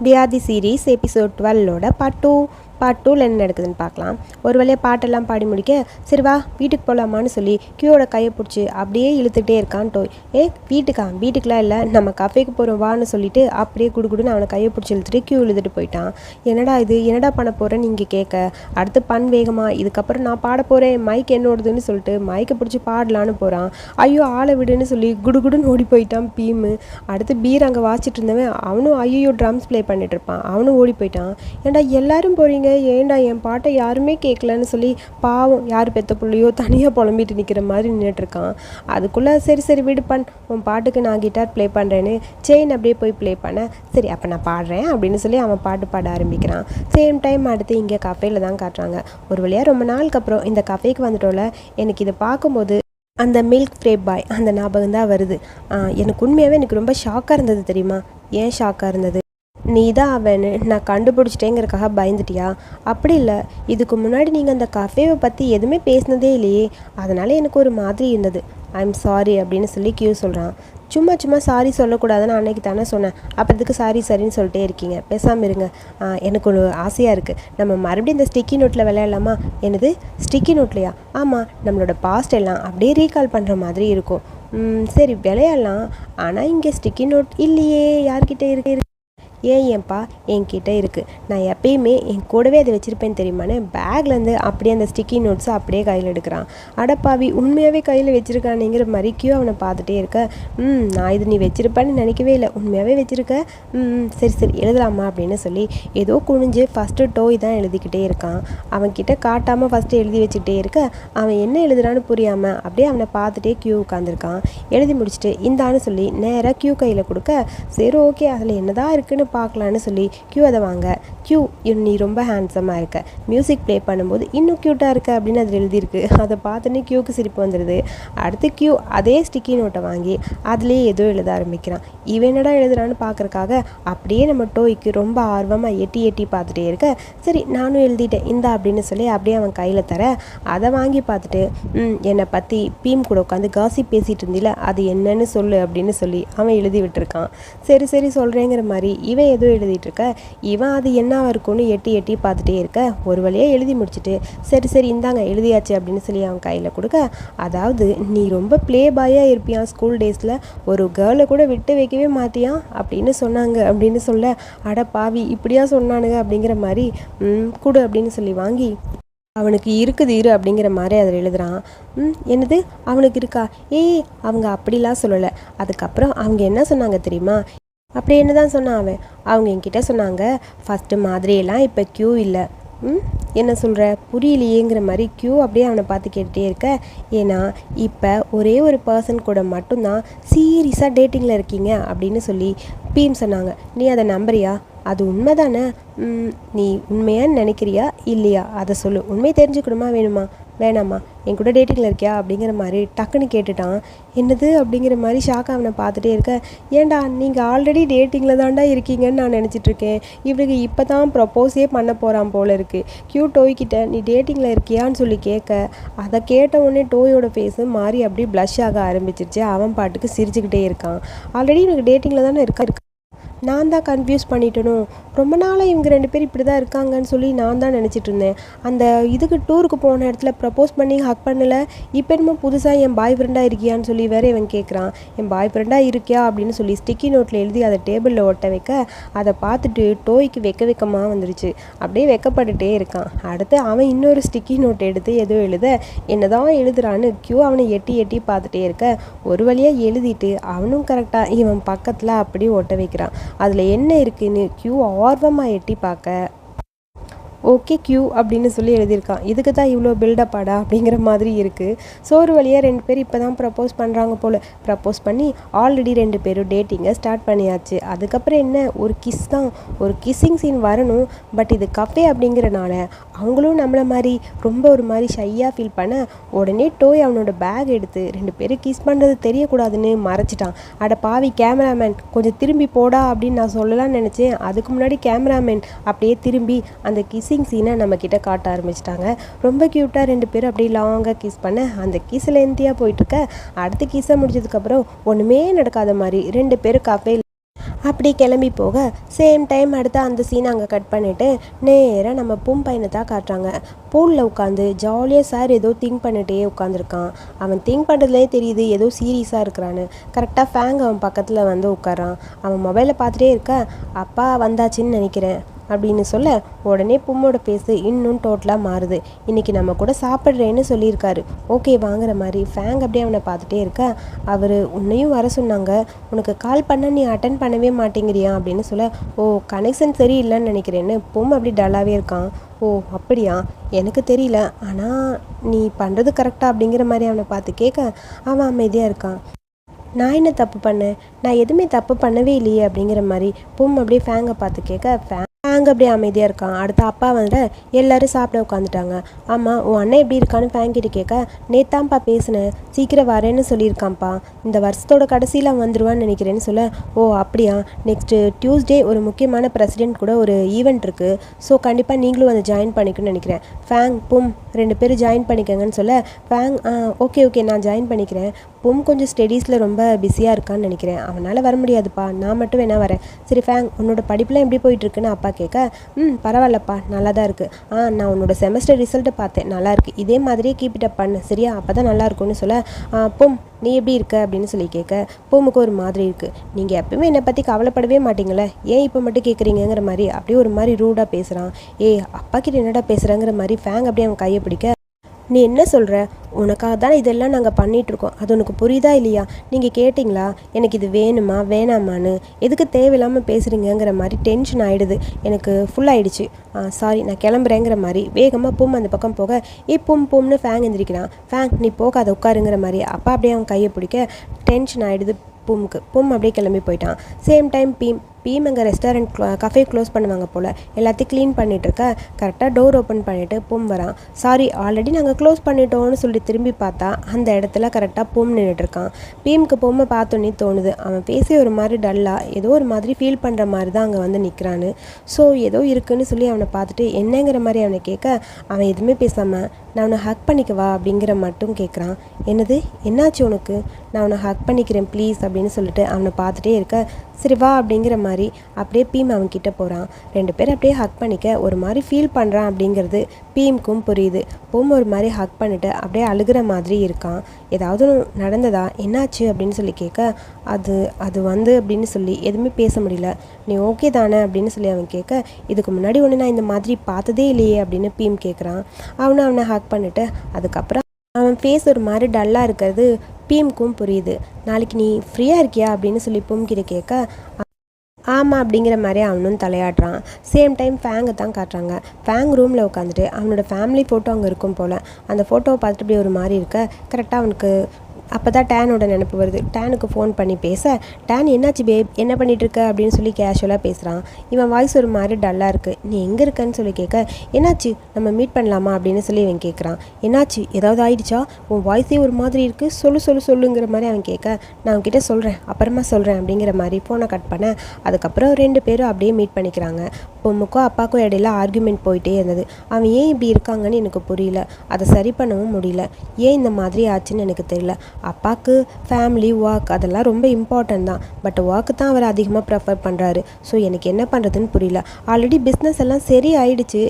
பியாதி series episode டுவெல்லோட part two part டூவில் என்ன நடக்குதுன்னு பார்க்கலாம். ஒரு வழியாக பாட்டெல்லாம் பாடி முடிக்க சரி வா வீட்டுக்கு போகலாமான்னு சொல்லி கியூவோட கையை பிடிச்சி அப்படியே இழுத்துக்கிட்டே இருக்கான் டோய். ஏ வீட்டுக்கா? வீட்டுக்கெலாம் இல்லை. நம்ம கஃபேக்கு போகிறோம் வான்னு சொல்லிட்டு அப்படியே குடுகுடுன்னு அவனை கையை பிடிச்சி இழுத்துட்டு கியூ இழுத்துட்டு போயிட்டான். என்னடா இது? என்னடா பண்ண போகிறேன்னு இங்கே கேட்க. அடுத்து பண் வேகமாக இதுக்கப்புறம் நான் பாட போகிறேன் மைக் என்னோடதுன்னு சொல்லிட்டு மைக்கை பிடிச்சி பாடலான்னு போகிறான் ஐயோ ஆளை விடுன்னு சொல்லி குடுகுடுன்னு ஓடி போயிட்டான் பீமு. அடுத்து பீர் அங்கே வாசிட்டு இருந்தவன் அவனும் ஐயோ ட்ரம்ஸ் ப்ளே பண்ணிட்டு இருப்பான். அவனும் ஓடி போயிட்டான். ஏன்டா எல்லாரும் போகிறீங்க ஏன்டா என் பாட்டை யாருமே கேட்கலன்னு சொல்லி பாவம் யார் பெத்த பிள்ளையோ தனியாக புலம்பிட்டு நிற்கிற மாதிரி நின்றுட்டு இருக்கான் அதுக்குள்ளே சரி சரி விடு பண். உன் பாட்டுக்கு நான் கிட்டார் ப்ளே பண்ணுறேன்னு செயின் அப்படியே போய் ப்ளே பண்ண. சரி அப்போ நான் பாடுறேன் அப்படின்னு சொல்லி அவன் பாட்டு பாட ஆரம்பிக்கிறான். சேம் டைம் அடுத்து இங்கே கஃபேல தான் காட்டுறாங்க. ஒரு வழியாக ரொம்ப நாளுக்கு அப்புறம் இந்த கஃபேக்கு வந்துட்டோல எனக்கு இதை பார்க்கும்போது அந்த மில்க் ஃப்ரே பாய் அந்த ஞாபகம் தான் வருது. எனக்கு உண்மையாகவே எனக்கு ரொம்ப ஷாக்காக இருந்தது தெரியுமா? ஏன் ஷாக்காக இருந்தது? நீ தான் அவனு. நான் கண்டுபிடிச்சிட்டேங்கிறக்காக பயந்துட்டியா? அப்படி இல்லை. இதுக்கு முன்னாடி நீங்கள் அந்த கஃபேவை பற்றி எதுவுமே பேசினதே இல்லையே. அதனால் எனக்கு ஒரு மாதிரி இருந்தது. ஐ எம் சாரி அப்படின்னு சொல்லி கியூ சொல்கிறான் சும்மா சும்மா சாரி சொல்லக்கூடாதுன்னு அன்னைக்கு தானே சொன்னேன். அப்புறத்துக்கு சாரி சரின்னு சொல்லிட்டே இருக்கீங்க. பேசாமல் இருங்க. எனக்கு ஒரு ஆசையாக இருக்குது நம்ம மறுபடியும் இந்த ஸ்டிக்கி நோட்டில் விளையாடலாமா? என்னது? ஸ்டிக்கி நோட்லையா ஆமாம் நம்மளோட பாஸ்ட் எல்லாம் அப்படியே ரீகால் பண்ணுற மாதிரி இருக்கும். சரி விளையாடலாம். ஆனால் இங்கே ஸ்டிக்கி நோட் இல்லையே. யார்கிட்ட இருக்கு? ஏன் ஏன்பா என்கிட்ட இருக்குது நான் எப்பயுமே என் கூடவே அதை வச்சுருப்பேன் தெரியுமான்னு பேக்லேருந்து அப்படியே அந்த ஸ்டிக்கி நோட்ஸை அப்படியே கையில் எடுக்கிறான். அடப்பாவி உண்மையாகவே கையில் வச்சுருக்கானுங்கிற மாதிரி கியூ அவனை பார்த்துட்டே இருக்க. ம் நான் இது நீ வச்சுருப்பான்னு நினைக்கவே இல்லை. உண்மையாகவே வச்சுருக்க? ம் சரி சரி எழுதலாமா? அப்படின்னு சொல்லி ஏதோ குனிஞ்சு ஃபஸ்ட்டு டோய் தான் எழுதிக்கிட்டே இருக்கான். அவன்கிட்ட காட்டாமல் ஃபஸ்ட்டு எழுதி வச்சுக்கிட்டே இருக்க. அவன் என்ன எழுதுறான்னு புரியாமல் அப்படியே அவனை பார்த்துட்டே கியூ உட்காந்துருக்கான் எழுதி முடிச்சுட்டு இந்தான்னு சொல்லி நேராக கியூ கையில் கொடுக்க. சரி ஓகே அதில் என்னதான் இருக்குன்னு பார்க்கலான்னு சொல்லி கியூ அதை வாங்க. கியூ நீ ரொம்ப ஹேண்ட்ஸமாக இருக்க. மியூசிக் ப்ளே பண்ணும்போது இன்னும் க்யூட்டாக இருக்க அப்படின்னு அதில் எழுதியிருக்கு. அதை பார்த்தோன்னே க்யூக்கு சிரிப்பு வந்துடுது அடுத்து க்யூ அதே ஸ்டிக்கி நோட்டை வாங்கி அதுலேயே ஏதோ எழுத ஆரம்பிக்கிறான். இவன் என்னடா எழுதுறான்னு பார்க்குறக்காக அப்படியே நம்ம டோய்க்கு ரொம்ப ஆர்வமாக எட்டி எட்டி பார்த்துட்டே இருக்க சரி நானும் எழுதிட்டேன். இந்தா அப்படின்னு சொல்லி அப்படியே அவன் கையில் தர அதை வாங்கி பார்த்துட்டு என்னை பற்றி பீம் கூட உட்காந்து காசி பேசிகிட்டு இருந்தில அது என்னன்னு சொல்லு அப்படின்னு சொல்லி அவன் எழுதி விட்டுருக்கான். சரி சரி சொல்கிறேங்கிற மாதிரி இவன் ஏதோ எழுதிட்டு இருக்க இவன் அது என்னவா இருக்கும்னு எட்டி எட்டி பார்த்துட்டே இருக்க. ஒரு வழியாக எழுதி முடிச்சுட்டு சரி சரி இந்தாங்க எழுதியாச்சு அப்படின்னு சொல்லி அவன் கையில் கொடுக்க. அதாவது நீ ரொம்ப ப்ளே பாயாக இருப்பியான் ஸ்கூல் டேஸில் ஒரு கேர்ளை கூட விட்டு வைக்கவே மாட்டியான் அப்படின்னு சொன்னாங்க. அப்படின்னு சொல்ல அட பாவி இப்படியா சொன்னானுங்க? அப்படிங்கிற மாதிரி கொடு அப்படின்னு சொல்லி வாங்கி அவனுக்கு இருக்குது இரு அப்படிங்கிற மாதிரி அதில் எழுதுறான். ம் என்னது? அவனுக்கு இருக்கா? ஏய் அவங்க அப்படிலாம் சொல்லலை. அதுக்கப்புறம் அவங்க என்ன சொன்னாங்க தெரியுமா? அப்படி என்ன தான் சொன்னான் அவன்? அவங்க என்கிட்ட சொன்னாங்க ஃபஸ்ட்டு மாதிரியெல்லாம் இப்போ க்யூ இல்லை. ம்? என்ன சொல்கிற புரியலையேங்கிற மாதிரி க்யூ அப்படியே அவனை பார்த்து கேட்டுகிட்டே இருக்க. ஏன்னா இப்போ ஒரே ஒரு பர்சன் கூட மட்டும்தான் சீரியஸாக டேட்டிங்கில் இருக்கீங்க அப்படின்னு சொல்லி பீம் சொன்னாங்க. நீ அதை நம்புறியா? அது உண்மைதானே? ம், நீ உண்மையான்னு நினைக்கிறியா? இல்லையா? அதை சொல்லு. உண்மை தெரிஞ்சுக்கணுமா வேணுமா? வேணாம்மா என் கூட டேட்டிங்கில் இருக்கியா? அப்படிங்கிற மாதிரி டக்குன்னு கேட்டுட்டான். என்னது? அப்படிங்கிற மாதிரி ஷாக் அவனை பார்த்துட்டே இருக்க. ஏன்டா நீங்கள் ஆல்ரெடி டேட்டிங்கில் தான்டா இருக்கீங்கன்னு நான் நினச்சிட்டு இருக்கேன். இவனுக்கு இப்போ தான் ப்ரப்போஸே பண்ண போகிறான் போல இருக்குது க்யூ டோய்கிட்ட நீ டேட்டிங்கில் இருக்கியான்னு சொல்லி கேட்க அதை கேட்ட உடனே டோயோட ஃபேஸு மாறி அப்படியே ப்ளஷ் ஆக ஆரம்பிச்சிருச்சு. அவன் பாட்டுக்கு சிரிச்சுக்கிட்டே இருக்கான். ஆல்ரெடி எனக்கு டேட்டிங்கில் தானே இருக்கா? நான் தான் கன்ஃபியூஸ் பண்ணிட்டனும் ரொம்ப நாளாக இவங்க ரெண்டு பேர் இப்படி தான் இருக்காங்கன்னு சொல்லி நான் தான் நினச்சிட்டு இருந்தேன். அந்த இதுக்கு டூருக்கு போன இடத்துல ப்ரப்போஸ் பண்ணி ஹக் பண்ணலை. இப்போ என்னமோ புதுசாக என் பாய் ஃப்ரெண்டாக இருக்கியான்னு சொல்லி வேற இவன் கேட்குறான் என் பாய் ஃப்ரெண்டாக இருக்கியா அப்படின்னு சொல்லி ஸ்டிக்கி நோட்டில் எழுதி அதை டேபிளில் ஒட்ட வைக்க அதை பார்த்துட்டு டோய்க்கு வெக்க வைக்கமாக வந்துருச்சு. அப்படியே வெக்கப்பட்டுட்டே இருக்கான். அடுத்து அவன் இன்னொரு ஸ்டிக்கி நோட் எடுத்து ஏதோ எழுத என்னதான் எழுதுறான்னு கியூ அவனை எட்டி எட்டி பார்த்துட்டே இருக்க. ஒரு வழியாக எழுதிட்டு அவனும் கரெக்டாக இவன் பக்கத்தில் அப்படியே ஒட்ட வைக்கிறான். அதில் என்ன இருக்குன்னு கியூ ஆர்வமாக எட்டி பார்க்க ஓகே கியூ அப்படின்னு சொல்லி எழுதியிருக்கான். இதுக்கு தான் இவ்வளோ பில்டப்பாடா அப்படிங்கிற மாதிரி இருக்குது ஸோ ஒரு வழியாக ரெண்டு பேர் இப்போ தான் ப்ரப்போஸ் பண்ணுறாங்க போல். ப்ரப்போஸ் பண்ணி ஆல்ரெடி ரெண்டு பேரும் டேட்டிங்கை ஸ்டார்ட் பண்ணியாச்சு. அதுக்கப்புறம் என்ன? ஒரு கிஸ் தான். ஒரு கிஸ்ஸிங் சீன் வரணும். பட் இது கஃபே அப்படிங்கிறனால அவங்களும் நம்மளை மாதிரி ரொம்ப ஒரு மாதிரி ஷையாக ஃபீல் பண்ண உடனே டோய் அவனோட பேக் எடுத்து ரெண்டு பேரும் கிஸ் பண்ணுறது தெரியக்கூடாதுன்னு மறைச்சிட்டான். அட பாவி கேமராமேன் கொஞ்சம் திரும்பி போடா அப்படின்னு நான் சொல்லலாம்னு நினச்சேன். அதுக்கு முன்னாடி கேமராமேன் அப்படியே திரும்பி அந்த கிஸ்ஸிங் சீனை நம்ம கிட்ட காட்ட ஆரம்பிச்சிட்டாங்க. ரொம்ப க்யூட்டாக ரெண்டு பேரும் அப்படியே லாங்காக கிஸ் பண்ண அந்த கீஸில் லென்த்தியாக போயிட்டுருக்க. அடுத்த கீஸை முடிச்சதுக்கப்புறம் ஒன்றுமே நடக்காத மாதிரி ரெண்டு பேரும் கஃபே அப்படி கிளம்பி போக சேம் டைம் அடுத்து அந்த சீனை அங்கே கட் பண்ணிவிட்டு நேராக நம்ம பூம் பையனை தான் காட்டுறாங்க. பூலில் உட்காந்து ஜாலியாக சார் ஏதோ திங்க் பண்ணிட்டே உட்காந்துருக்கான் அவன் திங்க் பண்ணுறதுலேயே தெரியுது ஏதோ சீரியஸாக இருக்கிறான்னு. கரெக்டாக ஃபேங் அவன் பக்கத்தில் வந்து உட்காரான் அவன் மொபைலை பார்த்துட்டே இருக்க அப்பா வந்தாச்சுன்னு நினைக்கிறேன். அப்படின்னு சொல்ல உடனே பும்மோட பேசு இன்னும் டோட்டலாக மாறுது. இன்றைக்கி நம்ம கூட சாப்பிட்றேன்னு சொல்லியிருக்காரு. ஓகே வாங்குற மாதிரி. ஃபேங் அப்படியே அவனை பார்த்துட்டே இருக்க. அவர் உன்னையும் வர சொன்னாங்க. உனக்கு கால் பண்ண நீ அட்டன் பண்ணவே மாட்டேங்கிறியா? அப்படின்னு சொல்ல ஓ கனெக்ஷன் சரியில்லைன்னு நினைக்கிறேன்னு. பொம் அப்படி டல்லாகவே இருக்கான். ஓ அப்படியா? எனக்கு தெரியல. ஆனால் நீ பண்ணுறது கரெக்டாக அப்படிங்கிற மாதிரி அவனை பார்த்து கேட்க அவன் அமைதியாக இருக்கான். நான் என்ன தப்பு பண்ணேன்? நான் எதுவுமே தப்பு பண்ணவே இல்லையே? அப்படிங்கிற மாதிரி பொம் அப்படியே ஃபேங்கை பார்த்து கேட்க ஃபேங் ஃபேங்க் அப்படியே அமைதியாக இருக்கான் அடுத்த அப்பா வந்து எல்லாரும் சாப்பிட உட்காந்துட்டாங்க ஆமாம் உன் அண்ணன் எப்படி இருக்கான்னு ஃபேங்கிட்டு கேட்க நேத்தாம்ப்பா பேசினேன் சீக்கிரம் வரேன்னு சொல்லியிருக்கான்ப்பா. இந்த வருஷத்தோட கடைசியில் அவன் வந்துடுவான்னு நினைக்கிறேன்னு சொல்ல ஓ அப்படியா? நெக்ஸ்ட்டு டியூஸ்டே ஒரு முக்கியமான பிரசிடென்ட் கூட ஒரு ஈவெண்ட் இருக்குது ஸோ கண்டிப்பாக நீங்களும் வந்து ஜாயின் பண்ணிக்கணும்னு நினைக்கிறேன். ஃபேங் பும் ரெண்டு பேரும் ஜாயின் பண்ணிக்கங்கன்னு சொல்ல ஃபேங் ஓகே ஓகே நான் ஜாயின் பண்ணிக்கிறேன். பும் கொஞ்சம் ஸ்டடீஸில் ரொம்ப பிஸியாக இருக்கான்னு நினைக்கிறேன். அவனால் வர முடியாதுப்பா. நான் மட்டும் வேணா வரேன். சரி ஃபேங் உன்னோட படிப்புலாம் எப்படி போயிட்டுருக்குன்னு அப்பா கேட்க கேட்க ம் பரவாயில்லப்பா நல்லா தான் இருக்குது ஆ நான் உன்னோட செமஸ்டர் ரிசல்ட்டை பார்த்தேன். நல்லா இருக்குது இதே மாதிரியே கீப் இட் அப் பண்ணு. சரியா? அப்போ தான் நல்லா இருக்கும்னு சொல்ல பொம் நீ எப்படி இருக்க? அப்படின்னு சொல்லி கேட்க பொம்முக்கு ஒரு மாதிரி இருக்குது நீங்கள் எப்பவுமே என்னை பற்றி கவலைப்படவே மாட்டீங்கள? ஏன் இப்போ மட்டும் கேட்குறீங்கங்கிற மாதிரி? அப்படியே ஒரு மாதிரி ரூடாக பேசுகிறான் ஏய் அப்பா கிட்ட என்னடா பேசுகிறாங்கிற மாதிரி ஃபேங் அப்படியே அவன் கையை பிடிக்க நீ என்ன சொல்கிற உனக்காக தானே இதெல்லாம் நாங்கள் பண்ணிகிட்ருக்கோம் அது உனக்கு புரியுதா இல்லையா? நீங்கள் கேட்டிங்களா? எனக்கு இது வேணுமா வேணாமான்னு? எதுக்கு தேவையில்லாமல் பேசுகிறீங்கங்கிற மாதிரி டென்ஷன் ஆகிடுது எனக்கு ஃபுல் ஆகிடுச்சு சாரி நான் கிளம்புறேங்கிற மாதிரி. வேகமாக பூம் அந்த பக்கம் போக ஏ பூம் பூம்னு ஃபேங் எந்திரிக்கிறான். ஃபேங் நீ போகாத உட்காருங்கிற மாதிரி. அப்பா அப்படியே அவன் கையை பிடிக்க டென்ஷன் ஆகிடுது பூமுக்கு. பூம் அப்படியே கிளம்பி போயிட்டான். சேம் டைம் பீம் பீம் அங்கே ரெஸ்டாரண்ட் கஃபே க்ளோஸ் பண்ணுவாங்க போல். எல்லாத்தையும் க்ளீன் பண்ணிகிட்டு இருக்க. கரெக்டாக டோர் ஓப்பன் பண்ணிவிட்டு பூம் வரான். சாரி ஆல்ரெடி நாங்கள் க்ளோஸ் பண்ணிட்டோம்னு சொல்லி திரும்பி பார்த்தா அந்த இடத்துல கரெக்டாக பூம் நின்றுட்டுருக்கான் பீமுக்கு பொம்மை பார்த்தோன்னே தோணுது. அவன் பேசி ஒரு மாதிரி டல்லாக ஏதோ ஒரு மாதிரி ஃபீல் பண்ணுற மாதிரி தான் அங்கே வந்து நிற்கிறான்னு ஸோ ஏதோ இருக்குன்னு சொல்லி அவனை பார்த்துட்டு என்னங்கிற மாதிரி அவனை கேட்க அவன் எதுவுமே பேசாமல் நான் அவனை ஹக் பண்ணிக்கவா அப்படிங்கிற மட்டும் கேட்குறான். என்னது? என்னாச்சு உனக்கு? நான் அவனை ஹக் பண்ணிக்கிறேன் ப்ளீஸ் அப்படின்னு சொல்லிட்டு அவனை பார்த்துட்டே இருக்க. சரி வா அப்படிங்கிற மாதிரி அப்படியே பீம் அவன்கிட்ட போகிறான் ரெண்டு பேரும் அப்படியே ஹக் பண்ணிக்க ஒரு மாதிரி ஃபீல் பண்ணுறான் அப்படிங்கிறது பீம்க்கும் புரியுது. பூம் ஒரு மாதிரி ஹக் பண்ணிட்டு அப்படியே அழுகிற மாதிரி இருக்கான். ஏதாவது நடந்ததா? என்னாச்சு அப்படின்னு சொல்லி கேட்க அது அது வந்து அப்படின்னு சொல்லி எதுவுமே பேச முடியல. நீ ஓகே தானே? அப்படின்னு சொல்லி அவன் கேட்க இதுக்கு முன்னாடி ஒன்று நான் இந்த மாதிரி பார்த்ததே இல்லையே அப்படின்னு பீம் கேட்குறான். அவனை அவனை ஹக் பண்ணிவிட்டு அதுக்கப்புறம் அவன் ஃபேஸ் ஒரு மாதிரி டல்லாக இருக்கிறது பீம்க்கும் புரியுது. நாளைக்கு நீ ஃப்ரீயாக இருக்கியா அப்படின்னு சொல்லி பூம்கிட்ட கேட்க ஆமாம் அப்படிங்கிற மாதிரி அவனும் தலையாடுறான் சேம் டைம் ஃபேங்கை தான் காட்டுறாங்க. ஃபேங் ரூமில் உட்காந்துட்டு அவனோட ஃபேமிலி ஃபோட்டோ அங்கே இருக்கும் போல். அந்த ஃபோட்டோவை பார்த்துட்டு இப்படி ஒரு மாதிரி இருக்க. கரெக்டாக அவனுக்கு அப்போ தான் டேனோட நினப்பு வருது. டேனுக்கு ஃபோன் பண்ணி பேச டேன் என்னாச்சு பேப் என்ன பண்ணிட்டு இருக்க அப்படின்னு சொல்லி கேஷுவலாக பேசுகிறான் இவன் வாய்ஸ் ஒரு மாதிரி டல்லாக இருக்குது நீ எங்கே இருக்கன்னு சொல்லி கேட்க என்னாச்சு? நம்ம மீட் பண்ணலாமா? அப்படின்னு சொல்லி இவன் கேட்குறான் என்னாச்சு? ஏதாவது ஆயிடுச்சா? உன் வாய்ஸே ஒரு மாதிரி இருக்குது சொல்லு சொல்லு சொல்லுங்கிற மாதிரி அவன் கேட்க நான் அவன்கிட்ட சொல்கிறேன் அப்புறமா சொல்கிறேன் அப்படிங்கிற மாதிரி ஃபோனை கட் பண்ண அதுக்கப்புறம் ரெண்டு பேரும் அப்படியே மீட் பண்ணிக்கிறாங்க. பொண்ணுக்கும் அப்பாவுக்கும் இடையில ஆர்குமெண்ட் போயிட்டே இருந்தது. அவன் ஏன் இப்படி இருக்காங்கன்னு எனக்கு புரியல. அதை சரி பண்ணவும் முடியல. ஏன் இந்த மாதிரி ஆச்சுன்னு எனக்கு தெரியல. அப்பாவுக்கு ஃபேமிலி ஒர்க் அதெல்லாம் ரொம்ப இம்பார்ட்டன்ட் தான். பட் ஒர்க்கு தான் அவர் அதிகமாக ப்ரிஃபர் பண்ணுறாரு ஸோ எனக்கு என்ன பண்ணுறதுன்னு புரியல. ஆல்ரெடி பிஸ்னஸ் எல்லாம் சரி ஆயிடுச்சு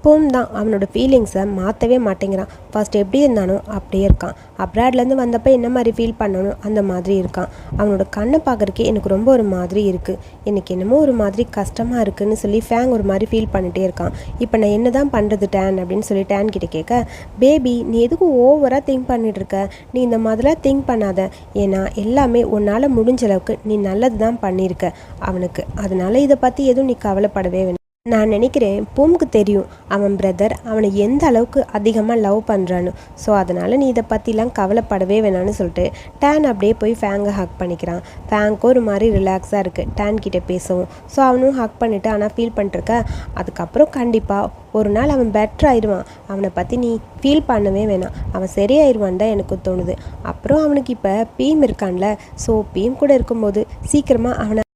இப்போவும் தான் அவனோட ஃபீலிங்ஸை மாற்றவே மாட்டேங்கிறான். ஃபர்ஸ்ட் எப்படி இருந்தானோ அப்படியே இருக்கான். அப்ராட்லேருந்து வந்தப்போ என்ன மாதிரி ஃபீல் பண்ணணும் அந்த மாதிரி இருக்கான். அவனோட கண்ணை பார்க்குறக்கே எனக்கு ரொம்ப ஒரு மாதிரி இருக்குது எனக்கு என்னமோ ஒரு மாதிரி கஷ்டமாக இருக்குன்னு சொல்லி ஃபேங் ஒரு மாதிரி ஃபீல் பண்ணிகிட்டே இருக்கான். இப்போ நான் என்ன தான் பண்ணுறது டேன் அப்படின்னு சொல்லி டேன் கிட்ட கேட்க பேபி நீ எதுக்கு ஓவராக திங்க் பண்ணிட்டு இருக்க? நீ இந்த மாதிரிலாம் திங்க் பண்ணாத. ஏன்னா எல்லாமே உன்னால் முடிஞ்ச அளவுக்கு நீ நல்லது தான் பண்ணியிருக்க. அவனுக்கு. அதனால் இதை பற்றி எதுவும் நீ கவலைப்படவே வேணும். நான் நினைக்கிறேன் பூமுக்கு தெரியும் அவன் பிரதர் அவனை எந்த அளவுக்கு அதிகமாக லவ் பண்ணுறான்னு ஸோ அதனால் நீ இதை பற்றிலாம் கவலைப்படவே வேணான்னு சொல்லிட்டு டேன் அப்படியே போய் ஃபேங்கை ஹக் பண்ணிக்கிறான். ஃபேங்க்கு ஒரு மாதிரி ரிலாக்ஸாக இருக்குது டேன் கிட்டே பேசவும். ஸோ அவனும் ஹக் பண்ணிவிட்டு ஆனால் ஃபீல் பண்ணிட்டுருக்க அதுக்கப்புறம் கண்டிப்பாக ஒரு நாள் அவன் பெட்டர் ஆயிடுவான் அவனை பற்றி நீ ஃபீல் பண்ணவே வேணாம். அவன் சரியாயிருவான் தான் எனக்கு தோணுது. அப்புறம் அவனுக்கு இப்போ பீம் இருக்கான்ல. ஸோ பீம் கூட இருக்கும்போது சீக்கிரமாக அவனை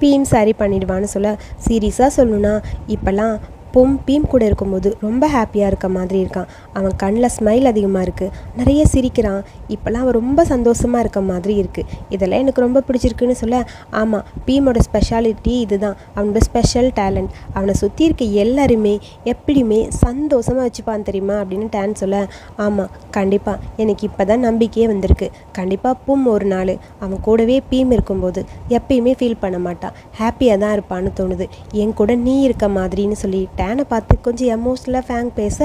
பீம் சரி பண்ணிடுவான்னு சொல்ல சீரியஸாக சொல்லணும்னா இப்போல்லாம் பொம் பீம் கூட இருக்கும்போது ரொம்ப ஹாப்பியாக இருக்க மாதிரி இருக்கான். அவன் கண்ணில் ஸ்மைல் அதிகமாக இருக்குது நிறைய சிரிக்கிறான். இப்போல்லாம் அவன் ரொம்ப சந்தோஷமாக இருக்க மாதிரி இருக்குது இதெல்லாம் எனக்கு ரொம்ப பிடிச்சிருக்குன்னு சொல்ல ஆமாம் பீமோட ஸ்பெஷாலிட்டி இதுதான். அவனோட ஸ்பெஷல் டேலண்ட் அவனை சுற்றி இருக்க எல்லாருமே எப்படியுமே சந்தோஷமாக வச்சுப்பான் தெரியுமா அப்படின்னு டேன் சொல்ல ஆமாம் கண்டிப்பாக எனக்கு இப்போ தான் நம்பிக்கையே வந்திருக்கு. கண்டிப்பாக பூம் ஒரு நாள் அவன் கூடவே பீம் இருக்கும்போது எப்பயுமே ஃபீல் பண்ண மாட்டான். ஹாப்பியாக தான் இருப்பான்னு தோணுது. என் கூட நீ இருக்க மாதிரின்னு சொல்லி டேனை பார்த்து கொஞ்சம் எமோஷ்னலாக ஃபேங் பேச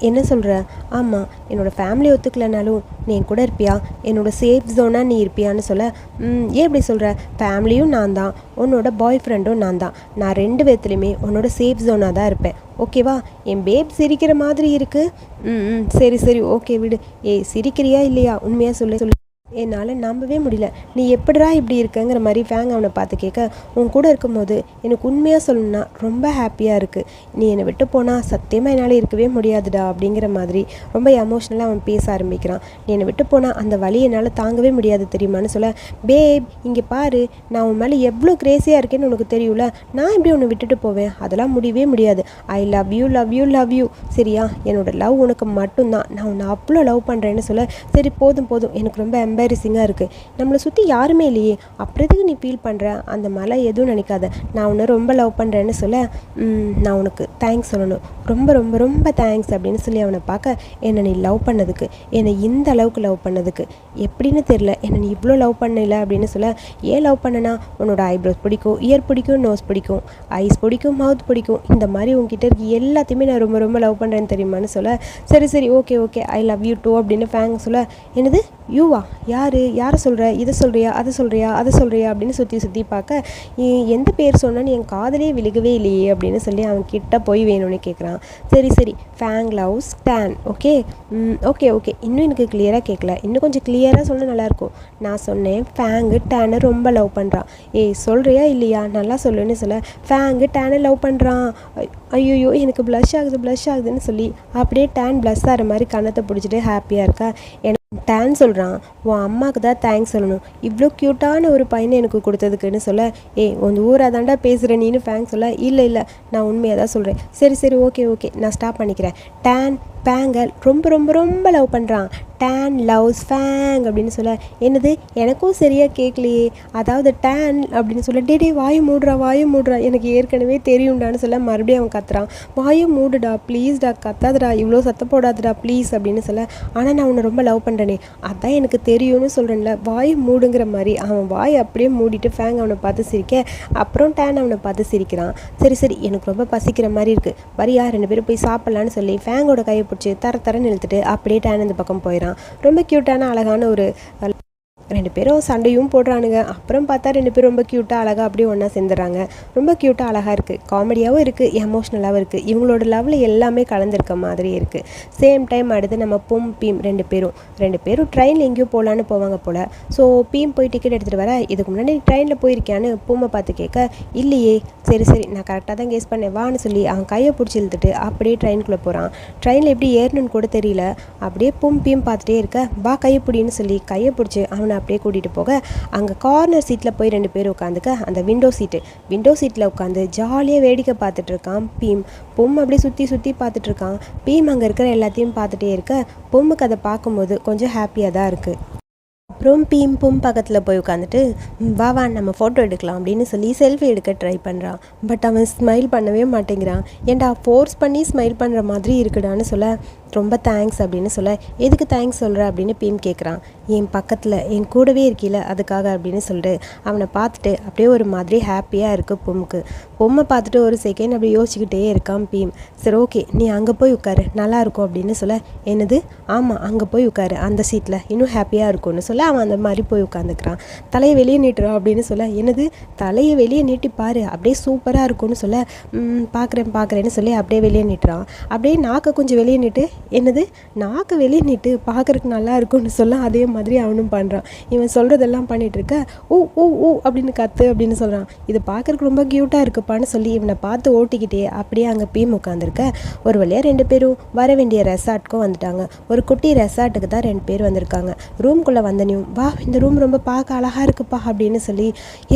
என்ன சொல்கிற ஆமாம் என்னோடய ஃபேமிலி ஒத்துக்கலைனாலும் நீ என் கூட இருப்பியா? என்னோடய சேஃப் ஜோனாக நீ இருப்பியான்னு சொல்ல "ம், ஏன் இப்படி சொல்கிற ஃபேமிலியும் நான் தான். உன்னோட பாய் ஃப்ரெண்டும் நான் தான். நான் ரெண்டு பேர்த்துலையுமே உன்னோட சேஃப் ஜோனாக தான் இருப்பேன். ஓகேவா என் பேப் சிரிக்கிற மாதிரி இருக்குது ம் ம் சரி சரி ஓகே விடு. ஏய் சிரிக்கிறியா இல்லையா? உண்மையாக சொல்லு சொல்லு. என்னால் நம்பவே முடியல. நீ எப்படிடா இப்படி இருக்கங்கிற மாதிரி ஃபேங் அவனை பார்த்து கேட்க உன் கூட இருக்கும்போது எனக்கு உண்மையாக சொல்லணும்னா ரொம்ப ஹாப்பியாக இருக்குது நீ என்னை விட்டு போனால் சத்தியமாக என்னால் இருக்கவே முடியாதுடா அப்படிங்கிற மாதிரி ரொம்ப எமோஷ்னலாக அவன் பேச ஆரம்பிக்கிறான். நீ என்னை விட்டு போனால் அந்த வழி என்னால் தாங்கவே முடியாது தெரியுமான்னு சொல்ல பேப் இங்கே பாரு நான் உன் மேலே எவ்வளோ கிரேஸியாக இருக்கேன்னு உனக்கு தெரியும்ல. நான் எப்படி உன்னை விட்டுட்டு போவேன்? அதெல்லாம் முடியவே முடியாது. I love you love you love you சரியா? என்னோட லவ் உனக்கு மட்டும்தான். நான் உன்னை அவ்வளோ லவ் பண்ணுறேன்னு சொல்ல சரி போதும் போதும். எனக்கு ரொம்ப எம்பாரிசிங்காக இருக்குது நம்மளை சுற்றி யாருமே இல்லையே. அப்புறத்துக்கு நீ ஃபீல் பண்ணுற அந்த மலை எதுவும் நினைக்காத. நான் உன்னை ரொம்ப லவ் பண்ணுறேன்னு சொல்ல நான் உனக்கு தேங்க்ஸ் சொல்லணும். ரொம்ப ரொம்ப ரொம்ப தேங்க்ஸ் அப்படின்னு சொல்லி அவனை பார்க்க என்னை நீ லவ் பண்ணதுக்கு என்னை இந்த அளவுக்கு லவ் பண்ணதுக்கு எப்படின்னு தெரில என்னை நீ இவ்வளோ லவ் பண்ணல அப்படின்னு சொல்ல ஏன் லவ் பண்ணனா? உன்னோட ஐப்ரோஸ் பிடிக்கும் இயர் பிடிக்கும் நோஸ் பிடிக்கும் ஐஸ் பிடிக்கும் மவுத் பிடிக்கும். இந்த மாதிரி உங்ககிட்ட இருக்க எல்லாத்தையுமே நான் ரொம்ப ரொம்ப லவ் பண்ணுறேன்னு தெரியுமான்னு சொல்ல சரி சரி okay okay I love you too அப்படின்னு ஃபேங் சொல்ல என்னது? யூவா யார்? யாரை சொல்கிற இதை சொல்கிறியா அதை சொல்கிறியா அதை சொல்கிறியா அப்படின்னு சுற்றி சுற்றி பார்க்க எந்த பேர் சொன்னான்னு என் காதலே விழுகவே இல்லையே அப்படின்னு சொல்லி அவன் கிட்ட போய் வேணும்னு கேட்குறான் சரி சரி. Fang loves Dan okay okay okay இன்னும் எனக்கு கிளியராக கேட்கல இன்னும் கொஞ்சம் கிளியராக சொன்னால் நல்லாயிருக்கும் நான் சொன்னேன் ஃபேங்கு டேனை ரொம்ப லவ் பண்ணுறான் ஏய் சொல்கிறியா இல்லையா? நல்லா சொல்லுன்னு சொல்ல. ஃபேங்கு டேனை லவ் பண்ணுறான் ஐயோயோ எனக்கு ப்ளஷ் ஆகுது ப்ளஷ் ஆகுதுன்னு சொல்லி அப்படியே டேன் ப்ளஸ் ஆகிற மாதிரி கன்னத்தை பிடிச்சிட்டு ஹாப்பியாக இருக்கா? எனக்கு டேன் சொல்கிறான் உன் அம்மாவுக்கு தான் தேங்க்ஸ் சொல்லணும். இவ்வளோ க்யூட்டான ஒரு பையனை எனக்கு கொடுத்ததுக்குன்னு சொல்ல ஏ உன் ஊராக தாண்டா பேசுகிற நீனு ஃபேங் சொல்ல? இல்லை இல்லை நான் உண்மையாக தான் சொல்கிறேன் சரி சரி ஓகே ஓகே நான் ஸ்டாப் பண்ணிக்கிறேன். டேன் பேங்கல் ரொம்ப ரொம்ப ரொம்ப லவ் பண்ணுறான் டேன் லவ்ஸ் ஃபேங் அப்படின்னு சொல்ல என்னது? எனக்கும் சரியாக கேட்கலையே அதாவது டேன் அப்படின்னு சொல்ல டே டே மூடுறா வாயு மூடுறா எனக்கு ஏற்கனவே தெரியும்டான்னு சொல்ல மறுபடியும் அவன் கத்துறான். வாயை மூடுடா ப்ளீஸ்டா கத்தாதடா இவ்வளோ சத்தம் போடாதடா ப்ளீஸ் அப்படின்னு சொல்ல ஆனால் நான் உன்னை ரொம்ப லவ் பண்ணுறேனே அதான் எனக்கு தெரியும்னு சொல்கிறேன்ல வாய் மூடுங்கிற மாதிரி அவன் வாய் அப்படியே மூடிட்டு ஃபேங் அவனை பார்த்து சிரிக்க அப்புறம் டேன் அவனை பார்த்து சிரிக்கிறான். சரி சரி எனக்கு ரொம்ப பசிக்கிற மாதிரி இருக்குது வரியா? ரெண்டு பேரும் போய் சாப்பிட்லான்னு சொல்லி ஃபேங்கோட கையை பிடிச்சி தர தரன்னு இழுத்துட்டு அப்படியே டேன் இந்த பக்கம் போயிடான் ரொம்ப க்யூட்டான அழகான ஒரு ரெண்டு பேரும் சண்டையும் போடுறானுங்க. அப்புறம் பார்த்தா ரெண்டு பேரும் ரொம்ப க்யூட்டாக அழகாக அப்படியே ஒன்றா சேர்ந்துடுறாங்க. ரொம்ப க்யூட்டாக அழகாக இருக்குது காமெடியாகவும் இருக்குது எமோஷ்னலாகவும் இருக்குது இவங்களோட லவ்வில் எல்லாமே கலந்துருக்க மாதிரி இருக்குது சேம் டைம் அடுத்து நம்ம பும் பீம் ரெண்டு பேரும். ரெண்டு பேரும் ட்ரெயினில் எங்கேயோ போகலான்னு போவாங்க போல். ஸோ பீம் போய் டிக்கெட் எடுத்துகிட்டு வர இதுக்கு முன்னாடி ட்ரெயினில் போயிருக்கியான்னு பூமை பார்த்து கேட்க இல்லையே சரி சரி நான் கரெக்டாக தான் கேஸ் பண்ணேன். வான்னு சொல்லி அவன் கையை பிடிச்சி இழுத்துட்டு அப்படியே ட்ரெயினுக்குள்ளே போகிறான் ட்ரெயினில் எப்படி ஏறணும்னு கூட தெரியல. அப்படியே பும் பீம் பார்த்துட்டே இருக்க வா கையை பிடின்னு சொல்லி கையை பிடிச்சி அவனை அப்படியே கூட்டிகிட்டு போக அங்கே கார்னர் சீட்டில் போய் ரெண்டு பேர் உட்காந்துக்க அந்த விண்டோ சீட்டு விண்டோ சீட்டில் உட்காந்து ஜாலியாக வேடிக்கை பார்த்துட்டு இருக்கான் பீம். பொம் அப்படியே சுற்றி சுற்றி பார்த்துட்டு இருக்கான். பீம் அங்கே இருக்கிற எல்லாத்தையும் பார்த்துட்டே இருக்க பொம்முக்கு அதை பார்க்கும்போது கொஞ்சம் ஹாப்பியாக தான் இருக்குது அப்புறம் பீம் பும் பக்கத்தில் போய் உட்காந்துட்டு வா வா நம்ம ஃபோட்டோ எடுக்கலாம் அப்படின்னு சொல்லி செல்ஃபி எடுக்க ட்ரை பண்ணுறான் பட் அவன் ஸ்மைல் பண்ணவே மாட்டேங்கிறான். ஏன்டா ஃபோர்ஸ் பண்ணி ஸ்மைல் பண்ணுற மாதிரி இருக்குடான்னு சொல்ல ரொம்ப தேங்க்ஸ் அப்படின்னு சொல்ல எதுக்கு தேங்க்ஸ் சொல்கிற அப்படின்னு பீம் கேட்குறான் என் பக்கத்தில் என் கூடவே இருக்கீல அதுக்காக அப்படின்னு சொல்லிட்டு அவனை பார்த்துட்டு அப்படியே ஒரு மாதிரி ஹாப்பியாக இருக்குது பொம்முக்கு. பொம்மை பார்த்துட்டு ஒரு செகண்ட் அப்படியே யோசிச்சுக்கிட்டே இருக்கான் பீம். சரி ஓகே நீ அங்கே போய் உட்காரு. நல்லா இருக்கும் அப்படின்னு சொல்ல என்னது? ஆமாம் அங்கே போய் உட்காரு. அந்த சீட்டில் இன்னும் ஹாப்பியாக இருக்கும்னு சொல்ல அவன் அந்த மாதிரி போய் உட்காந்துக்கிறான். தலையை வெளியே நீட்டுறோம் அப்படின்னு சொல்ல என்னது? தலையை வெளியே நீட்டி பாரு. அப்படியே சூப்பராக இருக்கும்னு சொல்ல பார்க்குறேன் பார்க்குறேன்னு சொல்லி அப்படியே வெளியே நீட்டுறான். அப்படியே நாக்கை கொஞ்சம் வெளியே நீட்டு என்னது? நாக்கு வெளியே நீட்டு பார்க்கறதுக்கு நல்லா இருக்கும்னு சொல்ல அதே மாதிரி அவனும் பண்ணுறான் இவன் சொல்கிறதெல்லாம் பண்ணிகிட்ருக்க இருக்க ஊ ஊ ஊ அப்படின்னு கத்து அப்படின்னு சொல்கிறான் இது பார்க்குறக்கு ரொம்ப க்யூட்டாக இருக்குப்பான்னு சொல்லி இவனை பார்த்து ஓட்டிக்கிட்டே அப்படியே அங்கே பீம் உட்காந்துருக்க ஒரு வழியாக ரெண்டு பேரும் வர வேண்டிய ரெசார்ட்க்கும் வந்துட்டாங்க. ஒரு குட்டி ரெசார்ட்டுக்கு தான் ரெண்டு பேர் வந்திருக்காங்க. ரூம்குள்ளே வந்தனையும் வா இந்த ரூம் ரொம்ப பார்க்க அழகாக இருக்குப்பா அப்படின்னு சொல்லி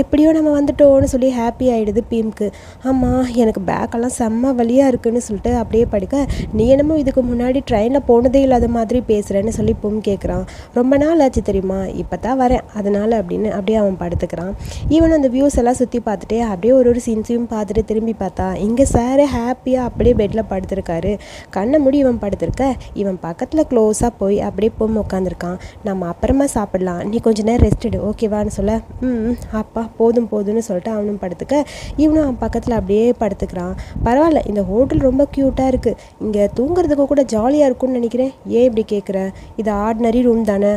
எப்படியோ நம்ம வந்துட்டோன்னு சொல்லி ஹாப்பி ஆகிடுது பீம்க்கு. ஆமாம் எனக்கு பேக்கெல்லாம் செம்ம வழியாக இருக்குன்னு சொல்லிட்டு அப்படியே படிக்க நீ என்னமோ இதுக்கு முன்னாடி ட்ரெயினில் போனதே இல்லாத மாதிரி பேசுகிறேன்னு சொல்லி பொம் கேட்குறான் ரொம்ப நாள் ஆச்சு தெரியுமா? இப்போ தான் வரேன். அதனால் அப்படின்னு அப்படியே அவன் படுத்துக்கிறான். ஈவன் அந்த வியூஸ் எல்லாம் சுற்றி பார்த்துட்டு அப்படியே ஒரு ஒரு சீன்ஸையும் பார்த்துட்டு திரும்பி பார்த்தா இங்கே சார் ஹாப்பியாக அப்படியே பெட்டில் படுத்திருக்காரு. கண்ணை முடி இவன் படுத்திருக்க. இவன் பக்கத்தில் க்ளோஸாக போய் அப்படியே பொம் உட்காந்துருக்கான் நம்ம அப்புறமா சாப்பிடலாம். நீ கொஞ்ச நேரம் ரெஸ்ட் எடு. ஓகேவான்னு சொல்ல ம் அப்பா போதும் போதும்னு சொல்லிட்டு அவனும் படுத்துக்க. இவனும் அவன் பக்கத்தில் அப்படியே படுத்துக்கிறான். பரவாயில்ல இந்த ஹோட்டல் ரொம்ப க்யூட்டாக இருக்குது இங்கே தூங்குறதுக்கு கூட ஜாலியாக இருக்கும்னு நினைக்கிறேன். ஏன் இப்படி கேட்குற இது ஆர்டினரி ரூம் தானே.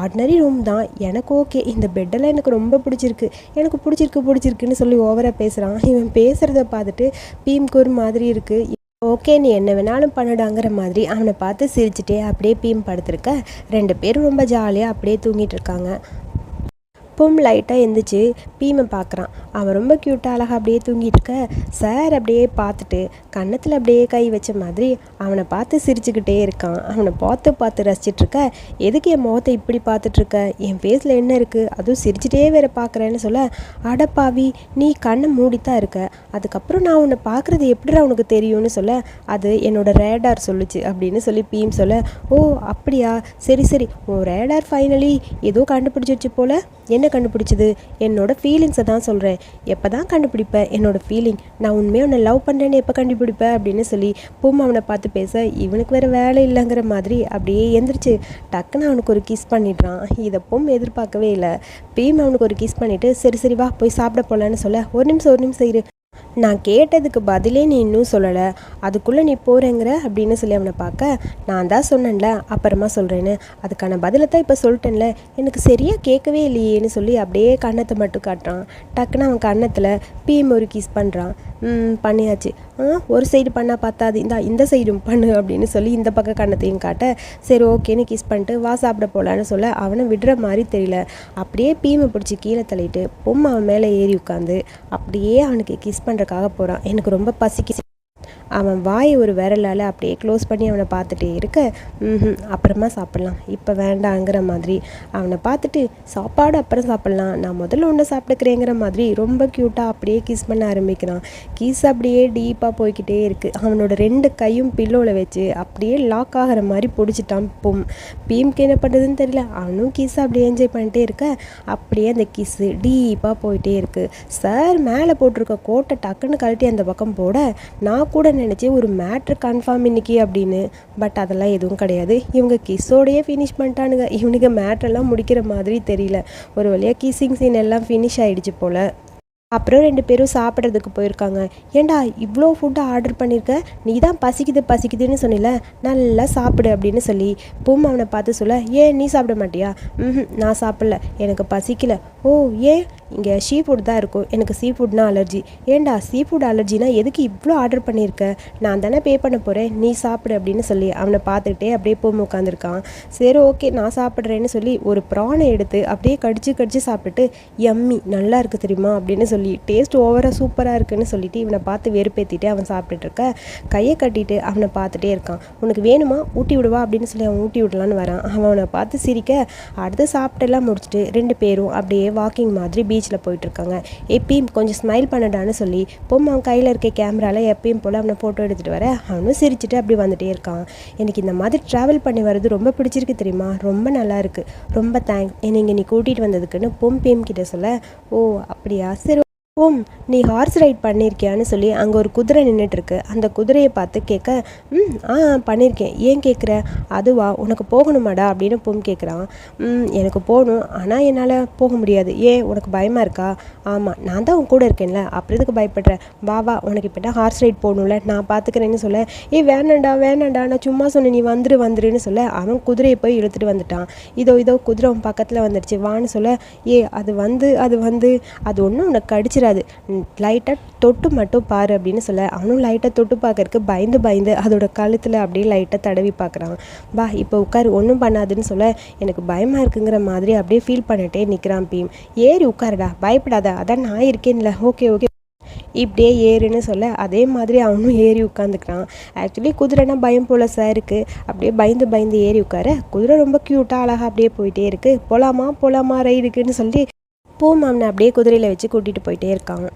ஆர்டினரி ரூம் தான். எனக்கு ஓகே இந்த பெட்டெல்லாம் எனக்கு ரொம்ப பிடிச்சிருக்கு. எனக்கு பிடிச்சிருக்கு பிடிச்சிருக்குன்னு சொல்லி ஓவராக பேசுகிறான் இவன் பேசுகிறத பார்த்துட்டு பீம்க்கு ஒரு மாதிரி இருக்குது ஓகே நீ என்ன வேணாலும் பண்ணடாங்கிற மாதிரி அவனை பார்த்து சிரிச்சிட்டே அப்படியே பீம் படுத்திருக்க. ரெண்டு பேரும் ரொம்ப ஜாலியாக அப்படியே தூங்கிட்டு இருக்காங்க. பும் லைட்டாக எந்திரிச்சு பீமை பார்க்குறான் அவன் ரொம்ப க்யூட்டாக அழகாக அப்படியே தூங்கிட்டு இருக்க. சார் அப்படியே பார்த்துட்டு கன்னத்தில் அப்படியே கை வச்ச மாதிரி அவனை பார்த்து சிரிச்சுக்கிட்டே இருக்கான். அவனை பார்த்து பார்த்து ரசிச்சிட்டு இருக்க. எதுக்கு என் முகத்தை இப்படி பார்த்துட்ருக்க என் ஃபேஸில் என்ன இருக்குது அதுவும் சிரிச்சிட்டே வேற பார்க்குறேன்னு சொல்ல அடப்பாவி நீ கண்ணை மூடித்தான் இருக்க. அதுக்கப்புறம் நான் உன்னை பார்க்குறது எப்படிடா உனக்கு தெரியும்னு சொல்ல அது என்னோட ரேடார் சொல்லுச்சு அப்படின்னு சொல்லி பீம் சொல்ல ஓ அப்படியா? சரி சரி உன் ரேடார் ஃபைனலி ஏதோ கண்டுபிடிச்சிருச்சு போல. என்ன கண்டுபிடிச்சது? என்னோட ஃபீலிங்ஸை தான் சொல்கிறேன் எப்போ தான் கண்டுபிடிப்ப? என்னோட ஃபீலிங் நான் உண்மையாக உன்னை லவ் பண்ணுறேன்னு எப்போ கண்டுபிடிப்ப? அப்படின்னு சொல்லி பூம் அவனை பார்த்து பேச இவனுக்கு வேறு வேலை இல்லைங்கிற மாதிரி அப்படியே எந்திரிச்சு டக்குன்னு அவனுக்கு ஒரு கிஸ் பண்ணிடுறான். இதை பொம் எதிர்பார்க்கவே இல்லை. பீம் அவனுக்கு ஒரு கிஸ் பண்ணிவிட்டு சரி சரி வா போய் சாப்பிட போகலான்னு சொல்ல ஒரு நிமிஷம் ஒரு நிமிஷம் இரு. நான் கேட்டதுக்கு பதிலே நீ இன்னும் சொல்லலை. அதுக்குள்ளே நீ போகிறேங்கிற அப்படின்னு சொல்லி அவனை பார்க்க நான் தான் சொன்னேன்ல அப்புறமா சொல்கிறேன்னு அதுக்கான பதிலை தான் இப்போ சொல்லிட்டேன்ல. எனக்கு சரியாக கேட்கவே இல்லையேன்னு சொல்லி அப்படியே கன்னத்தை மட்டும் காட்டுறான். டக்குன்னு அவன் கன்னத்தில் பீம் ஒரு கிஸ் பண்ணுறான் பண்ணியாச்சு. ஆ ஒரு சைடு பண்ணால் பார்த்தாது இந்த இந்த சைடும் பண்ணு அப்படின்னு சொல்லி இந்த பக்கம் கன்னத்தையும் காட்ட சரி ஓகேன்னு கிஸ் பண்ணிட்டு வா சாப்பிட போகலான்னு சொல்ல அவனை விடுற மாதிரி தெரியல. அப்படியே பீமை பிடிச்சி கீழே தள்ளிட்டு பொம்மை அவன் மேலே ஏறி உட்காந்து அப்படியே அவனுக்கு கிஸ் பண்ணுறக்காக போகிறான் எனக்கு ரொம்ப பசிக்கு அவன் வாய் ஒரு விரலால் அப்படியே க்ளோஸ் பண்ணி அவனை பார்த்துட்டே இருக்க அப்புறமா சாப்பிட்லாம். இப்போ வேண்டாங்கிற மாதிரி. அவனை பார்த்துட்டு சாப்பாடு அப்புறம் சாப்பிட்லாம். நான் முதல்ல ஒன்று சாப்பிட்டுக்கிறேங்கிற மாதிரி ரொம்ப க்யூட்டாக அப்படியே கிஸ் பண்ண ஆரம்பிக்கிறான். கிஸ் அப்படியே டீப்பாக போய்கிட்டே இருக்குது அவனோட ரெண்டு கையும் பில்லோவில் வச்சு அப்படியே லாக் ஆகிற மாதிரி பிடிச்சிட்டான். பொம். பீம்க்கு என்ன பண்ணுறதுன்னு தெரியல. அவனும் கிஸ் அப்படியே என்ஜாய் பண்ணிட்டே இருக்க. அப்படியே அந்த கிஸ்ஸு டீப்பாக போயிட்டே இருக்குது சார் மேலே போட்டிருக்க கோட்டை டக்குன்னு கழட்டி அந்த பக்கம் போட நான் கூட நினச்சி ஒரு மேட்ரு கன்ஃபார்ம் இன்னைக்கு அப்படின்னு. பட் அதெல்லாம் எதுவும் கிடையாது. இவங்க கிஸ்ஸோடையே ஃபினிஷ் பண்ணிட்டானுங்க. இவனுக்கு மேட்ரெல்லாம் முடிக்கிற மாதிரி தெரியல. ஒரு வழியாக கிஸ்ஸிங் சீன் எல்லாம் ஃபினிஷ் ஆகிடுச்சு போல். அப்புறம் ரெண்டு பேரும் சாப்பிட்றதுக்கு போயிருக்காங்க. ஏண்டா இவ்வளோ ஃபுட்டு ஆர்டர் பண்ணியிருக்க நீ தான் பசிக்குது பசிக்குதுன்னு சொன்னில நல்லா சாப்பிடு அப்படின்னு சொல்லி பூம் அவனை பார்த்து சொல்ல ஏன் நீ சாப்பிட மாட்டியா? ம் நான் சாப்பிடல. எனக்கு பசிக்கல. ஓ ஏன்? இங்கே சீ ஃபுட் தான் இருக்கும். எனக்கு சீ ஃபுட்னா அலர்ஜி ஏண்டா சீ ஃபுட் அலர்ஜினா எதுக்கு இவ்வளோ ஆர்டர் பண்ணியிருக்க நான் தானே பே பண்ண போகிறேன் நீ சாப்பிடு அப்படின்னு சொல்லி அவனை பார்த்துக்கிட்டே அப்படியே பூம் உட்காந்துருக்கான் சரி ஓகே நான் சாப்பிட்றேன்னு சொல்லி ஒரு ப்ரானை எடுத்து அப்படியே கடிச்சு கடிச்சு சாப்பிட்டுட்டு எம்மி நல்லா இருக்குது தெரியுமா? அப்படின்னு சொல்லி டேஸ்ட் ஓவராக சூப்பராக இருக்குன்னு சொல்லிட்டு இவனை பார்த்து வெறுப்பேற்றிட்டு அவன் சாப்பிட்டுட்டு இருக்க. கையை கட்டிட்டு அவனை பார்த்துட்டே இருக்கான். உனக்கு வேணுமா? ஊட்டி விடுவா? அப்படின்னு சொல்லி அவன் ஊட்டி விடலான்னு வரான். அவன் அவனை பார்த்து சிரிக்க அடுத்து சாப்பிட்டெல்லாம் முடிச்சுட்டு ரெண்டு பேரும் அப்படியே வாக்கிங் மாதிரி பீச்சில் போயிட்டுருக்காங்க. எப்பயும் கொஞ்சம் ஸ்மைல் பண்ணடான்னு சொல்லி பொம்மை அவன் கையில் இருக்க கேமராவில் எப்பயும் போல் அவனை ஃபோட்டோ எடுத்துகிட்டு வர அவனும் சிரிச்சுட்டு அப்படி வந்துட்டே இருக்கான். எனக்கு இந்த மாதிரி ட்ராவல் பண்ணி வர்றது ரொம்ப பிடிச்சிருக்கு தெரியுமா? ரொம்ப நல்லா இருக்குது ரொம்ப தேங்க்ஸ் என்னை இங்கே நீ கூட்டிகிட்டு வந்ததுக்குன்னு பொம் பேம் கிட்ட சொல்ல ஓ அப்படியா? சரி ஓம் நீ ஹார்ஸ் ரைட் பண்ணியிருக்கியான்னு சொல்லி அங்கே ஒரு குதிரை நின்றுட்டுருக்கு அந்த குதிரையை பார்த்து கேட்க ம் ஆ பண்ணியிருக்கேன் ஏன் கேட்குற? அதுவா? உனக்கு போகணுமாடா? அப்படின்னு பொம் கேட்குறான். ம் எனக்கு போகணும். ஆனால் என்னால் போக முடியாது. ஏன் உனக்கு பயமாக இருக்கா? ஆமாம் நான் தான் உன் கூட இருக்கேன்ல. அப்புறம் இதுக்கு பயப்படுறேன் வா வா. உனக்கு இப்போ ஹார்ஸ் ரைட் போகணும்ல? நான் பார்த்துக்கிறேன்னு சொல்ல ஏ வேணாண்டா வேணாண்டா நான் சும்மா சொன்னேன் நீ வந்துரு வந்துருன்னு சொல்ல அவன் குதிரையை போய் இழுத்துட்டு வந்துட்டான். இதோ இதோ குதிரை உன் பக்கத்தில் வந்துடுச்சு. வான்னு சொல்ல ஏ அது வந்து அது வந்து அது ஒன்றும் உனக்கு கடிச்சிட குதிராது லைட்டாக தொட்டு மட்டும் பாரு அப்படின்னு சொல்ல அவனும் லைட்டாக தொட்டு பார்க்கறக்கு பயந்து பயந்து அதோட கழுத்தில் அப்படியே லைட்டாக தடவி பார்க்குறான். பா இப்போ உட்காரு ஒன்றும் பண்ணாதுன்னு சொல்ல எனக்கு பயமாக இருக்குங்கிற மாதிரி அப்படியே ஃபீல் பண்ணிட்டே நிற்கிறான் பீம். ஏறி உட்காருடா பயப்படாத அதான் நான் இருக்கேன்ல ஓகே ஓகே இப்படியே ஏறுன்னு சொல்ல அதே மாதிரி அவனும் ஏறி உட்காந்துக்கிறான். ஆக்சுவலி குதிரைனா பயம் போல சாருக்கு அப்படியே பயந்து பயந்து ஏறி உட்கார. குதிரை ரொம்ப க்யூட்டாக அழகாக அப்படியே போயிட்டே இருக்கு. போலாமா போலாமா ரைடுக்குன்னு சொல்லி பூமாமனை அப்படியே குதிரையில் வச்சு கூட்டிகிட்டு போயிட்டே இருக்காங்க.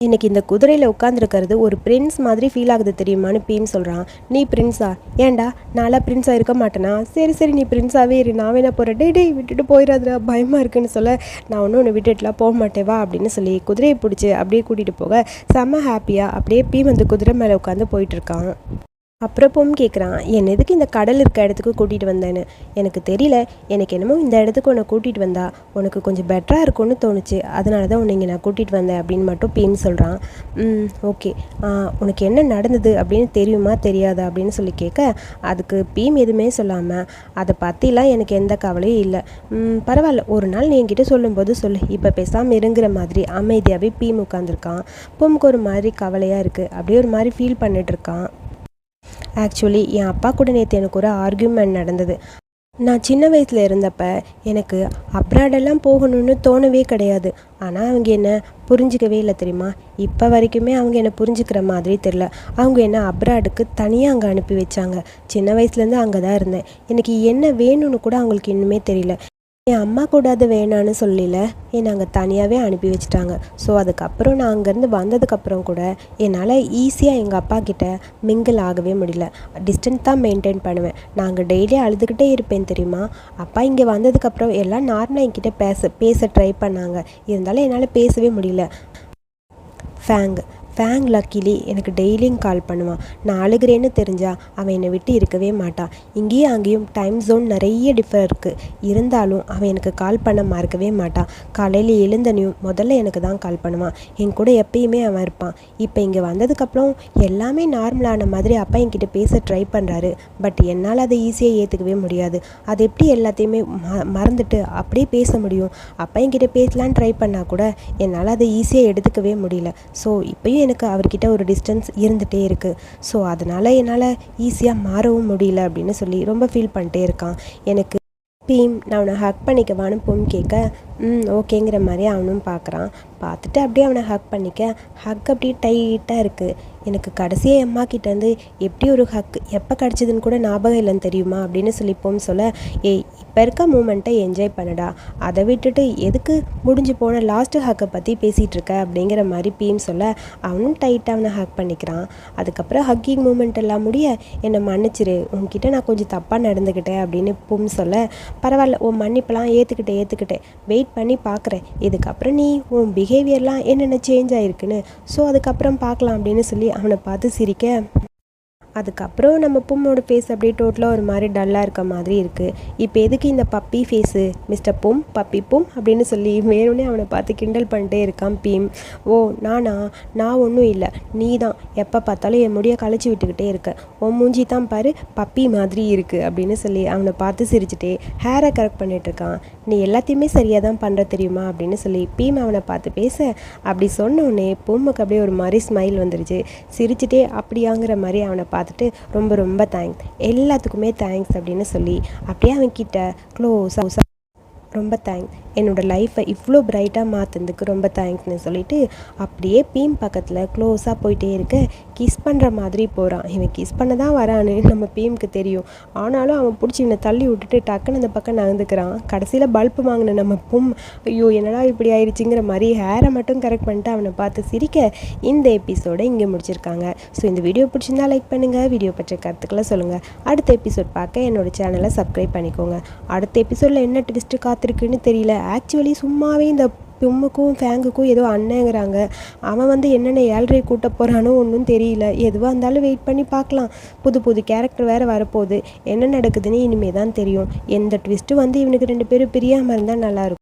எனக்கு இந்த குதிரையில் உட்காந்துருக்கிறது ஒரு பிரின்ஸ் மாதிரி ஃபீல் ஆகுது தெரியுமான்னு பீம் சொல்கிறான் நீ பிரின்ஸா? ஏன்டா? நான்லாம் பிரின்ஸாக இருக்க மாட்டேனா? சரி சரி நீ பிரின்ஸாகவே இரு. நான் வேணா போகிறேன் டே டேய் விட்டுட்டு போயிடாதுடா. பயமாக இருக்குன்னு சொல்ல நான் ஒன்றும் ஒன்று விட்டுட்டுலாம் போக மாட்டேவா வா அப்படின்னு சொல்லி குதிரையை பிடிச்சி அப்படியே கூட்டிகிட்டு போக செம்ம ஹாப்பியாக அப்படியே பீம் அந்த குதிரை மேலே உட்காந்து போயிட்டுருக்கான் அப்புறப்பும் கேட்குறான் என் எதுக்கு இந்த கடல் இருக்க இடத்துக்கு கூட்டிகிட்டு வந்தேன்னு? எனக்கு தெரியல. எனக்கு என்னமோ இந்த இடத்துக்கு உன்னை கூட்டிகிட்டு வந்தா. உனக்கு கொஞ்சம் பெட்டராக இருக்கும்னு தோணுச்சு. அதனால தான் உன்னை இங்கே நான் கூட்டிகிட்டு வந்தேன் அப்படின்னு மட்டும் பீம் சொல்கிறான் ஓகே உனக்கு என்ன நடந்தது? அப்படின்னு தெரியுமா தெரியாதா அப்படின்னு சொல்லி கேட்க அதுக்கு பீம் எதுவுமே சொல்லாமல் அதை பற்றிலாம் எனக்கு எந்த கவலையும் இல்லை. பரவாயில்ல. ஒரு நாள் நீ என்கிட்ட சொல்லும்போது சொல்லு. இப்போ பேசாமல் இருங்கிற மாதிரி அமைதியாகவே பீம் உட்காந்துருக்கான் பொம்முக்கு ஒரு மாதிரி கவலையாக இருக்குது அப்படியே ஒரு மாதிரி ஃபீல் பண்ணிட்டுருக்கான் ஆக்சுவலி என் அப்பா கூட நேற்று எனக்கு ஒரு ஆர்கியூமெண்ட் நடந்தது. நான் சின்ன வயசில் இருந்தப்ப எனக்கு அப்ராடெல்லாம் போகணும்னு தோணவே கிடையாது. ஆனால் அவங்க என்ன புரிஞ்சிக்கவே இல்லை தெரியுமா? இப்போ வரைக்குமே அவங்க என்னை புரிஞ்சுக்கிற மாதிரி தெரில அவங்க என்ன அப்ராடுக்கு தனியாக அங்கே அனுப்பி வச்சாங்க. சின்ன வயசுலேருந்து அங்கே தான் இருந்தேன். எனக்கு என்ன வேணும்னு கூட அவங்களுக்கு இன்னுமே தெரியல. என் அம்மா கூட அது வேணான்னு சொல்லல. என்னை அங்கே தனியாகவே அனுப்பி வச்சுட்டாங்க. ஸோ அதுக்கப்புறம் நான் அங்கேருந்து வந்ததுக்கப்புறம் கூட என்னால் ஈஸியாக எங்கள் அப்பா கிட்ட மிங்கிள் ஆகவே முடியல. டிஸ்டன்ஸ் தான் மெயின்டைன் பண்ணுவேன். நாங்கள் டெய்லி அழுதுகிட்டே இருப்பேன் தெரியுமா? அப்பா இங்கே வந்ததுக்கப்புறம் எல்லாம் நார்மலாக என்கிட்ட பேச பேச ட்ரை பண்ணாங்க. இருந்தாலும் என்னால் பேசவே முடியல. ஃபேங்கு ஃபேங் லக்கிலி எனக்கு டெய்லியும் கால் பண்ணுவான் நான் அழுகிறேன்னு தெரிஞ்சா அவன் என்னை விட்டு இருக்கவே மாட்டான் இங்கேயும் அங்கேயும் டைம் ஜோன் நிறைய டிஃபர் இருக்குது இருந்தாலும் அவன் எனக்கு கால் பண்ண மறக்கவே மாட்டான் காலையில் எழுந்தனையும் முதல்ல எனக்கு தான் கால் பண்ணுவான் என் கூட எப்பயுமே அவன் இருப்பான். இப்போ இங்கே வந்ததுக்கப்புறம் எல்லாமே நார்மலான மாதிரி அப்பா என்கிட்ட பேச ட்ரை பண்ணுறாரு பட் என்னால் அதை ஈஸியாக ஏற்றுக்கவே முடியாது. அது எப்படி எல்லாத்தையுமே மறந்துட்டு அப்படியே பேச முடியும்? அப்பா என்கிட்ட பேசலான்னு ட்ரை பண்ணால் கூட என்னால் அதை ஈஸியாக எடுத்துக்கவே முடியல. ஸோ இப்போயும் எனக்கு அவர்கிட்ட ஒரு டிஸ்டன்ஸ் இருந்துகிட்டே இருக்குது ஸோ அதனால் என்னால் ஈஸியாக மாறவும் முடியல அப்படின்னு சொல்லி ரொம்ப ஃபீல் பண்ணிட்டே இருக்கான். எனக்கு பீம் நான் அவனை ஹக் பண்ணிக்கவான்னு பொம் கேட்க ம் ஓகேங்கிற மாதிரி அவனும் பார்க்குறான். பார்த்துட்டு அப்படியே அவனை ஹக் பண்ணிக்க ஹக் அப்படியே டைட்டாக இருக்குது எனக்கு கடைசியாக அம்மா கிட்டேருந்து எப்படி ஒரு ஹக் எப்போ கிடச்சிதுன்னு கூட ஞாபகம் இல்லைன்னு தெரியுமா அப்படின்னு சொல்லி பொம் சொல்ல ஏய் இப்போ இருக்க மூமெண்ட்டை என்ஜாய் பண்ணுடா. அதை விட்டுட்டு எதுக்கு முடிஞ்சு போன லாஸ்ட்டு ஹக்கை பற்றி பேசிகிட்டு இருக்க? அப்படிங்கிற மாதிரி பீம் சொல்ல அவனும் டைட்டாக அவனை ஹக் பண்ணிக்கிறான். அதுக்கப்புறம் ஹக்கிங் மூமெண்ட் எல்லாம் முடிய என்னை மன்னிச்சிரு. உன்கிட்ட நான் கொஞ்சம் தப்பாக நடந்துக்கிட்டேன் அப்படின்னு பூம் சொல்ல பரவாயில்ல உன் மன்னிப்பெல்லாம் ஏற்றுக்கிட்டேன் ஏற்றுக்கிட்டேன் வெயிட் பண்ணி பார்க்குறேன் இதுக்கப்புறம் நீ உன் பிஹேவியர்லாம் என்னென்ன சேஞ்ச் ஆகிருக்குன்னு ஸோ அதுக்கப்புறம் பார்க்கலாம் அப்படின்னு சொல்லி அவனை பார்த்து சிரிக்க. அதுக்கப்புறம் நம்ம பும்மோட ஃபேஸ் அப்படியே டோட்டலாக ஒரு மாதிரி டல்லாக இருக்க மாதிரி இருக்குது இப்போ எதுக்கு இந்த puppy face mister Boom puppy Boom அப்படின்னு சொல்லி வேணும்னே அவனை பார்த்து கிண்டல் பண்ணிட்டே இருக்கான் பீம். ஓ நானா? நான் ஒன்றும் இல்லை. நீ தான் எப்போ பார்த்தாலும் என் முடியை கழிச்சு விட்டுக்கிட்டே இருக்க. உன் மூஞ்சி தான் பாரு பப்பி மாதிரி இருக்குது அப்படின்னு சொல்லி அவனை பார்த்து சிரிச்சுட்டே ஹேரை கரெக்ட் பண்ணிகிட்ருக்கான் நீ எல்லாத்தையுமே சரியாக தான் பண்ணுற தெரியுமா அப்படின்னு சொல்லி பீம் அவனை பார்த்து பேச அப்படி சொன்னோடனே பூமுக்கு அப்படியே ஒரு மாதிரி ஸ்மைல் வந்துருச்சு. சிரிச்சுட்டே அப்படியாங்கிற மாதிரி அவனை பார்த்துட்டு ரொம்ப ரொம்ப தேங்க்ஸ் எல்லாத்துக்குமே தேங்க்ஸ் அப்படின்னு சொல்லி அப்படியே அவன்கிட்ட க்ளோஸாக ரொம்ப தேங்க்ஸ் என்னோடய லைஃப்பை இவ்வளோ பிரைட்டாக மாற்றுனதுக்கு ரொம்ப தேங்க்ஸ்னு சொல்லிட்டு அப்படியே பீம் பக்கத்தில் க்ளோஸாக போயிட்டே இருக்க கிஸ் பண்ணுற மாதிரி போகிறான் இவன் கிஸ் பண்ண தான் வரான்னு நம்ம பீமுக்கு தெரியும். ஆனாலும் அவன் பிடிச்சி இவனை தள்ளி விட்டுட்டு டக்குன்னு அந்த பக்கம் நகர்ந்துக்கிறான். கடைசியில் பல்ப் வாங்கின நம்ம பும் ஐயோ என்னடா இப்படி ஆயிடுச்சுங்கிற மாதிரி ஹேரை மட்டும் கரெக்ட் பண்ணிட்டு அவனை பார்த்து சிரிக்க இந்த எபிசோடை இங்கே முடிச்சிருக்காங்க. ஸோ இந்த வீடியோ பிடிச்சிருந்தா லைக் பண்ணுங்கள் வீடியோ பற்றிய கருத்துக்களை சொல்லுங்கள் அடுத்த எபிசோட் பார்க்க என்னோடய சேனலை சப்ஸ்கிரைப் பண்ணிக்கோங்க. அடுத்த எபிசோடில் என்ன ட்விஸ்ட்டு பார்த்துருக்குன்னு தெரியல. ஆக்சுவலி சும்மாவே இந்த பொம்முக்கும் ஃபேங்குக்கும் ஏதோ அண்ணங்கிறாங்க. அவன் வந்து என்னென்ன ஏழ்ரை கூட்ட போகிறானோ ஒன்றும் தெரியல. எதுவாக இருந்தாலும் வெயிட் பண்ணி பார்க்கலாம். புது புது கேரக்டர் வேறு வரப்போகுது. என்ன நடக்குதுன்னு இனிமே தான் தெரியும். எந்த ட்விஸ்ட்டு வந்து இவனுக்கு ரெண்டு பேரும் பிரியாமல் இருந்தால் நல்லாயிருக்கும்